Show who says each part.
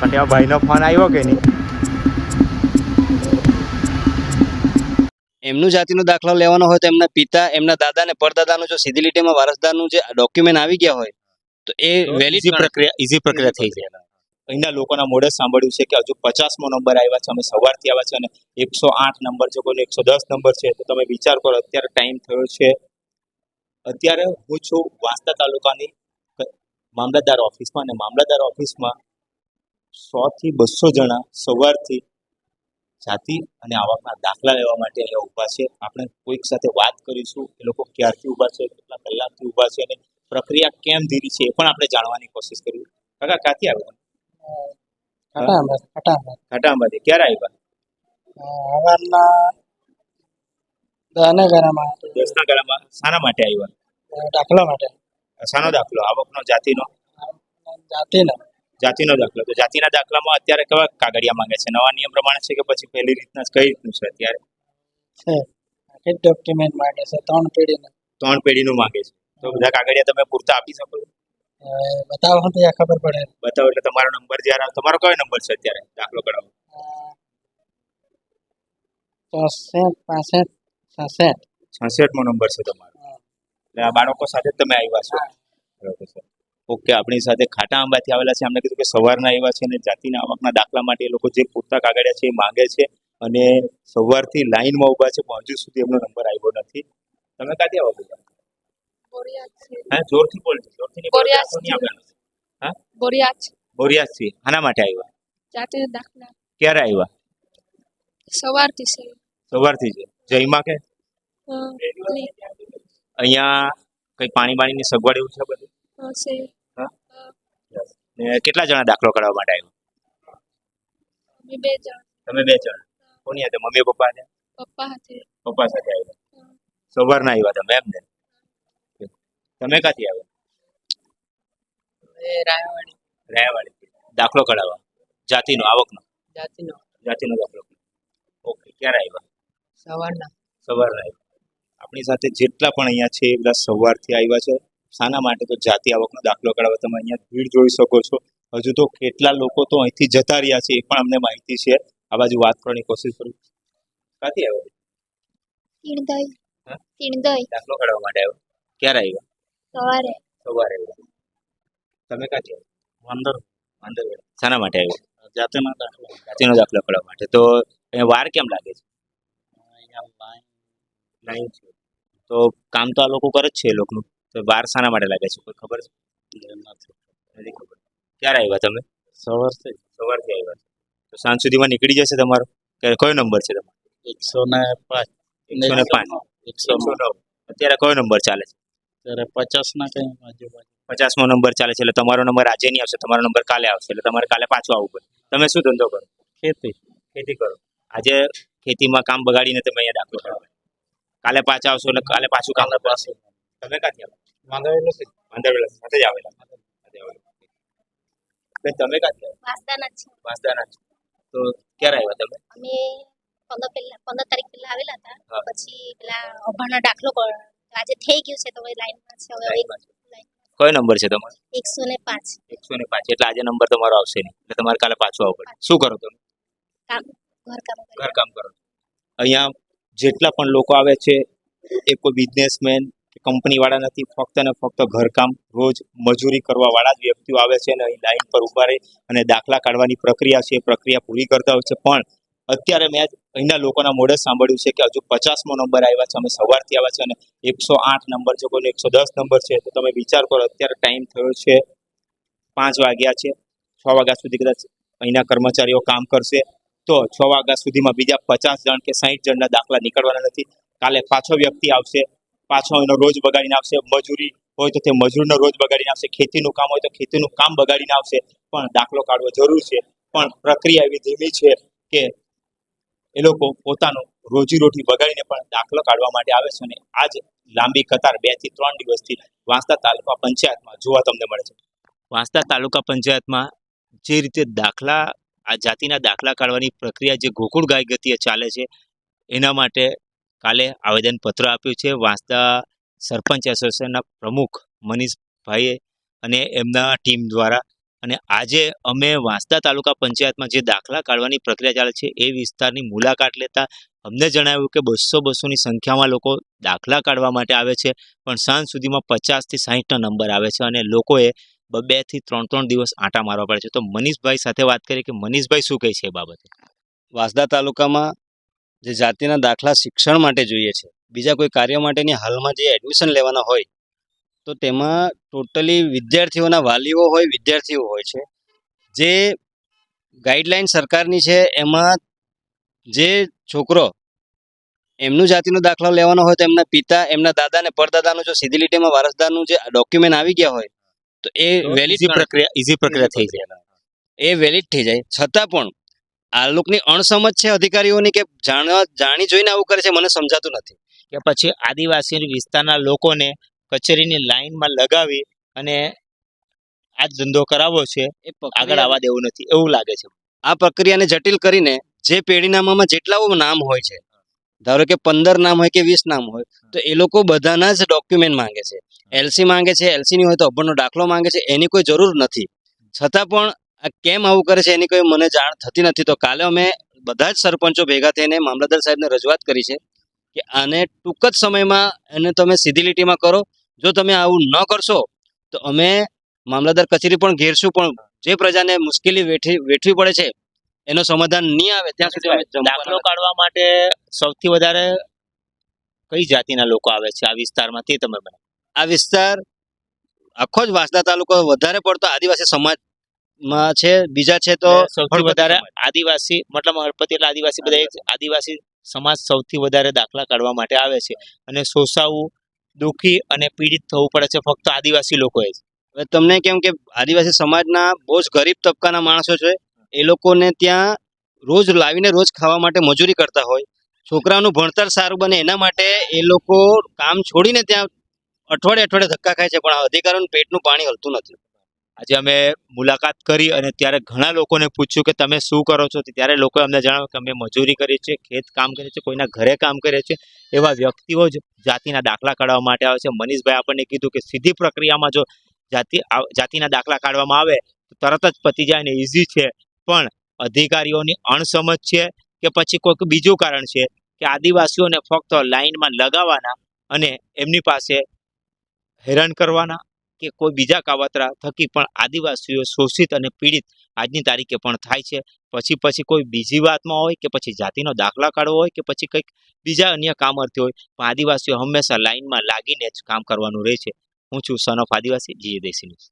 Speaker 1: પણ ત્યાં ભાઈનો ફોન આવ્યો કે નહીં?
Speaker 2: એમનું જાતિનો દાખલો લેવાનો હોય તો એમના પિતા એમના દાદા ને પરદાદાનું જો સીધી લીટીમાં વારસદારનું જે ડોક્યુમેન્ટ આવી ગયા હોય તો એ વેલિડ
Speaker 1: ઈઝી પ્રક્રિયા ઈઝી પ્રક્રિયા થઈ જાય. અહીંના લોકોના મોઢે સાંભળ્યું છે કે હજુ પચાસમો નંબર આવ્યા છે અમે સવારથી આવ્યા છે અને એકસો આઠ નંબર છે કોઈને એકસો દસ નંબર છે તો તમે વિચાર કરો અત્યારે ટાઈમ થયો છે અત્યારે હું છું વાંસદા તાલુકાની મામલતદાર ઓફિસમાં અને મામલતદાર ઓફિસમાં સો થી બસો જણા સવારથી જાતિ અને આવકના દાખલા લેવા માટે અહીંયા ઊભા છે. આપણે કોઈક સાથે વાત કરીશું એ લોકો ક્યારથી ઊભા છે કેટલા કલાકથી ઊભા છે અને પ્રક્રિયા કેમ ધીરી છે એ પણ આપણે જાણવાની કોશિશ કરી કાકા ક્યાંથી આવ્યા?
Speaker 3: ખટામાં
Speaker 1: ક્યારે આવ્યા?
Speaker 3: દહને
Speaker 1: દસના ગાળામાં શાના માટે આવ્યા?
Speaker 3: દાખલા માટે.
Speaker 1: શાનો દાખલો? આવકનો જાતિનો?
Speaker 3: જાતિનો.
Speaker 1: જાતિનો દાખલો. તો જાતિના દાખલામાં અત્યારે કેવા કાગળિયા માંગે છે? નવા નિયમ પ્રમાણે છે કે પછી પહેલી રીતના કઈ રીતનું છે અત્યારે?
Speaker 3: છે. ડોક્યુમેન્ટ માંગે છે ત્રણ પેઢીના.
Speaker 1: ત્રણ પેઢીનું માંગે છે. તો બધા કાગળિયા તમે પૂરતા આપી શકો
Speaker 3: બતાવો તો ત્યાં ખબર પડે.
Speaker 1: બતાવો એટલે તમારો નંબર જ્યારે તમારો કયો નંબર છે અત્યારે દાખલો કઢાવો
Speaker 3: ચોસઠ પાસઠ છસઠ.
Speaker 1: છસઠમો નંબર છે તમારો. બાળકો સાથે જ તમે આવ્યા છો. બરોબર છે. ઓકે આપણી સાથે ખાટા આંબાથી આવેલા છે. અમને કીધું કે સવારના આવ્યા છે અને જાતિના આવકના દાખલા માટે એ લોકો જે પૂરતા કાગળિયા છે એ માંગે છે અને સવારથી લાઈનમાં ઊભા છે પણ હજુ સુધી એમનો નંબર આવ્યો નથી. તમે ક્યાંથી આવો છો? હા જોરથી બોલજો જોરથી નહીં બોલો તો આંખો નહીં આપવાનો.
Speaker 4: બોરિયાજ
Speaker 1: બોરિયાસથી આના માટે આવ્યા?
Speaker 4: જાતે દાખલા.
Speaker 1: ક્યારે આવ્યા?
Speaker 4: સવારથી છે.
Speaker 1: સવારથી છે. જયમાં કે? અહીંયા કઈ પાણી બાણીની સગવડ એવું છે બધું? ને કેટલા જણા દાખલો કરાવવા માટે આવ્યા?
Speaker 4: અમે બે જણ.
Speaker 1: તમે બે જણા? કોની હતા મમ્મી પપ્પા હતા
Speaker 4: પપ્પા સાથે.
Speaker 1: પપ્પા સાથે આવ્યા? સવારના આવ્યા તમે એમ ને તમે ક્યાંથી આવ્યા?
Speaker 3: રાયવાડી.
Speaker 1: રાયાવાડી. દાખલો કઢાવવા જાતિનો આવકનો?
Speaker 3: જાતિનો.
Speaker 1: જાતિનો દાખલો. ઓકે ક્યારે આવ્યા?
Speaker 3: સવારના.
Speaker 1: સવારના આવ્યા. આપણી સાથે જેટલા પણ અહીંયા છે એ બધા સવારથી આવ્યા છે. શાના માટે તો જાતિ આવકનો દાખલો કાઢવા તમે અહીંયા ભીડ જોઈ શકો છો. હજુ તો કેટલા લોકો તો અહીંથી જતા રહ્યા છે એ પણ અમને માહિતી છે. આ બાજુ વાત કરવાની કોશિશ કરું. ક્યાંથી આવ્યો?
Speaker 4: તીણદઈ તીણદઈ
Speaker 1: દાખલો કઢાવવા માટે આવ્યા. ક્યારે આવ્યા?
Speaker 4: સવારે.
Speaker 1: સવારે તમે ક્યાંથી આવ્યો? અંદર અંદર શાના માટે આવ્યો? જાતિનો દાખલો. જાતિનો દાખલો કઢાવવા માટે. તો અહીંયા વાર કેમ લાગે છે? છે તો કામ તો આ લોકો કરે જ છે એ લોકોનું તો વાર શાના માટે લાગે છે કોઈ ખબર છે? નથી ખબર. ક્યારે આવ્યા તમે?
Speaker 3: સવારથી.
Speaker 1: સવારથી આવ્યા. તો સાંજ સુધીમાં નીકળી જશે તમારો? કે કયો નંબર છે તમારો?
Speaker 3: એકસો ને પાંચ.
Speaker 1: એકસો ને પાંચ.
Speaker 3: એકસો
Speaker 1: નવ. અત્યારે કયો નંબર ચાલે છે?
Speaker 3: ત્યારે પચાસ ના કઈ આજુબાજુ.
Speaker 1: પચાસમો નંબર ચાલે છે એટલે તમારો નંબર આજે નહીં આવશે તમારો નંબર કાલે આવશે એટલે તમારે કાલે પાછું આવવું પડે. તમે શું ધંધો કરો?
Speaker 3: ખેતી.
Speaker 1: ખેતી કરો. આજે ખેતીમાં કામ બગાડીને તમે અહીંયા દાખલો કરો. કાલે પાછા આવશો એટલે કાલે પાછું કામ પાસે તમે ક્યાંથી આવો
Speaker 3: માંગવેલું છે
Speaker 1: માંદરવેલા સાથે જ આવેલા સાથે આવેલા. બેન, તમે ક્યાંથી આવો
Speaker 4: વાસદાના છે
Speaker 1: વાંસદાના છો તો ક્યારે આવ્યા તમે?
Speaker 4: અમે પંદર પહેલા પંદર તારીખ પહેલા આવેલા હતા. પછી પેલા અભાના દાખલો આજે થઈ ગયું છે તો હવે લાઈનમાં છે. હવે.
Speaker 1: કયો નંબર છે તમારો?
Speaker 4: એકસો ને પાંચ.
Speaker 1: એકસો ને પાંચ. એટલે આજે નંબર તમારો આવશે નહીં. એટલે તમારે કાલે પાછું આવવું પડે. શું કરો તમે?
Speaker 4: ઘરકામ ઘર કામ કરી
Speaker 1: કરો છો. અહીંયા જેટલા પણ લોકો આવે છે, એ કોઈ બિઝનેસમેન કંપનીવાળા કંપની નથી, ફક્ત ને ફક્ત ઘરકામ, રોજ મજૂરી કરવાવાળા જ વ્યક્તિઓ આવે છે અને અહીં લાઈન પર ઊભા રહે અને દાખલા કાઢવાની પ્રક્રિયા છે, એ પ્રક્રિયા પૂરી કરતા હોય છે. પણ અત્યારે મેં અહીંના લોકોના મોઢે સાંભળ્યું છે કે હજુ પચાસમો નંબર આવ્યા છે, અમે સવારથી આવ્યા છે અને એકસો આઠ નંબર છે, કોઈને એકસો દસ નંબર છે. તો તમે વિચાર કરો, અત્યારે ટાઈમ થયો છે પાંચ વાગ્યા છે, છ વાગ્યા સુધી કદાચ અહીંના કર્મચારીઓ કામ કરશે. તો છ વાગ્યા સુધીમાં બીજા પચાસ જણ કે સાહીઠ જણના દાખલા નીકળવાના નથી. કાલે પાછો વ્યક્તિ આવશે, પાછો એનો રોજ બગાડીને આવશે, મજૂરી હોય તો તે મજૂરનો રોજ બગાડીને આવશે, ખેતીનું કામ હોય તો ખેતીનું કામ બગાડીને આવશે, પણ દાખલો કાઢવો જરૂર છે. પણ પ્રક્રિયા એવી ધીમી છે કે એ લોકો પોતાનું રોજીરોટી બગાડીને પણ દાખલો કાઢવા માટે આવે છે અને આજ લાંબી કતાર બેથી ત્રણ દિવસથી વાંસદા તાલુકા પંચાયતમાં જોવા તમને મળે છે. વાંસદા તાલુકા પંચાયતમાં જે રીતે દાખલા આ જાતિના દાખલા કાઢવાની પ્રક્રિયા જે ગોકુળ ગાય ગતિએ ચાલે છે, એના માટે કાલે આવેદનપત્ર આપ્યું છે. વાંસદા સરપંચ એસોસિએશનના પ્રમુખ મનીષભાઈએ અને એમના ટીમ દ્વારા. અને આજે અમે વાંસદા તાલુકા પંચાયતમાં જે દાખલા કાઢવાની પ્રક્રિયા ચાલે છે, એ વિસ્તારની મુલાકાત લેતા અમને જણાવ્યું કે બસો બસોની સંખ્યામાં લોકો દાખલા કાઢવા માટે આવે છે, પણ સાંજ સુધીમાં પચાસથી સાહીઠનો નંબર આવે છે અને લોકોએ બેથી ત્રણ ત્રણ દિવસ આંટા મારવા પડે છે. તો મનીષભાઈ સાથે વાત કરીએ કે મનીષભાઈ શું કહે છે એ બાબતે?
Speaker 2: વાંસદા તાલુકામાં જે જાતિના દાખલા શિક્ષણ માટે જોઈએ છે, બીજા કોઈ કાર્ય માટેની હાલમાં જે એડમિશન લેવાના હોય, તો તેમાં ટોટલી વિદ્યાર્થીઓના વાલીઓ હોય, વિદ્યાર્થીઓ હોય છે. જે ગાઈડલાઈન સરકારની છે, એમાં જે છોકરો એમનું જાતિનો દાખલો લેવાનો હોય તો એમના પિતા, એમના દાદા અને પરદાદાનું જો સીધી લીટીમાં વારસદારનું જે ડોક્યુમેન્ટ આવી ગયા હોય તો એ વેલિડ
Speaker 1: પ્રક્રિયા ઈઝી પ્રક્રિયા થઈ જાય.
Speaker 2: એ વેલિડ થઈ જાય. છતાં પણ આ લોકોની અણસમજ છે અધિકારીઓની કે જાણવા જાણી જોઈને આવું કરે છે મને સમજાતું નથી.
Speaker 1: કે પછી આદિવાસી વિસ્તારના લોકોને કચેરીની લાઈનમાં લગાવી અને આ ધંધો કરાવવો છે
Speaker 2: એ
Speaker 1: આગળ આવવા દેવું નથી. એવું લાગે છે.
Speaker 2: આ પ્રક્રિયાને જટિલ કરીને જે પેઢીનામામાં જેટલાઓ નામ હોય છે ધારો કે પંદર નામ હોય કે વીસ નામ હોય તો એ લોકો બધાના જ ડોક્યુમેન્ટ માંગે છે. એલસી માંગે છે એલસી ની હોય તો અભણનો દાખલો માંગે છે એની કોઈ જરૂર નથી. છતાં પણ આ કેમ આવું કરે છે એની કોઈ મને જાણ થતી નથી. તો કાલે અમે બધા જ સરપંચો ભેગા થઈને મામલતદાર સાહેબને રજૂઆત કરી છે કે આને ટૂંક જ સમયમાં એને તમે સીધી લીટીમાં કરો. જો તમે આવું ન કરશો તો અમે મામલતદાર કચેરી પણ ઘેરશું પણ જે પ્રજાને મુશ્કેલી વેઠવી વેઠવી પડે છે એનો સમાધાન નહીં આવે ત્યાં સુધી અમે
Speaker 1: દાખલો કાઢવા માટે સૌથી વધારે કઈ જાતિના લોકો આવે છે? આ વિસ્તારમાં તે તમે મને
Speaker 2: આ વિસ્તાર આખો જ વાંસદા તાલુકો વધારે પડતો આદિવાસી સમાજમાં છે. બીજા છે તો
Speaker 1: સૌથી વધારે આદિવાસી મતલબ હળપતિ એટલે આદિવાસી બધા આદિવાસી સમાજ સૌથી વધારે દાખલા કાઢવા માટે આવે છે. અને શોષાવું દુઃખી અને પીડિત થવું પડે છે ફક્ત આદિવાસી લોકોએ
Speaker 2: હવે તમને કેમ કે આદિવાસી સમાજના બહુ જ ગરીબ તબકાના માણસો છે. એ લોકોને ત્યાં રોજ લાવીને રોજ ખાવા માટે મજૂરી કરતા હોય. છોકરાનું ભણતર સારું બને એના માટે એ લોકો કામ છોડીને ત્યાં અઠવાડિયે અઠવાડિયે ધક્કા ખાય છે, પણ અધિકારીઓનું પેટનું પાણી હલતું નથી.
Speaker 1: આજે અમે મુલાકાત કરી અને ત્યારે ઘણા લોકોને પૂછ્યું કે તમે શું કરો છો? ત્યારે લોકોએ અમને જણાવ્યું કે અમે મજૂરી કરીએ છીએ, ખેત કામ કરીએ છીએ, કોઈના ઘરે કામ કરીએ છીએ. એવા વ્યક્તિઓ જ જાતિના દાખલા કાઢવા માટે આવે છે. મનીષભાઈ આપણને કીધું કે સીધી પ્રક્રિયામાં જો જાતિ જાતિના દાખલા કાઢવામાં આવે, તો તરત જ પતી જાય ને ઇઝી છે. પણ અધિકારીઓની અણસમજ છે કે પછી કોઈક બીજું કારણ છે કે આદિવાસીઓને ફક્ત લાઇનમાં લગાવવાના અને એમની પાસે હેરાન કરવાના કે કોઈ બીજા કાવતરા થકી પણ આદિવાસીઓ શોષિત અને પીડિત આજની તારીખે પણ થાય છે. પછી પછી કોઈ બીજી વાતમાં હોય કે પછી જાતિનો દાખલા કાઢવો હોય કે પછી કંઈક બીજા અન્ય કામ અર્થે હોય પણ આદિવાસીઓ હંમેશા લાઇનમાં લાગીને જ કામ કરવાનું રહે છે. હું છું સન ઓફ આદિવાસી જી દેશી ન્યૂઝ.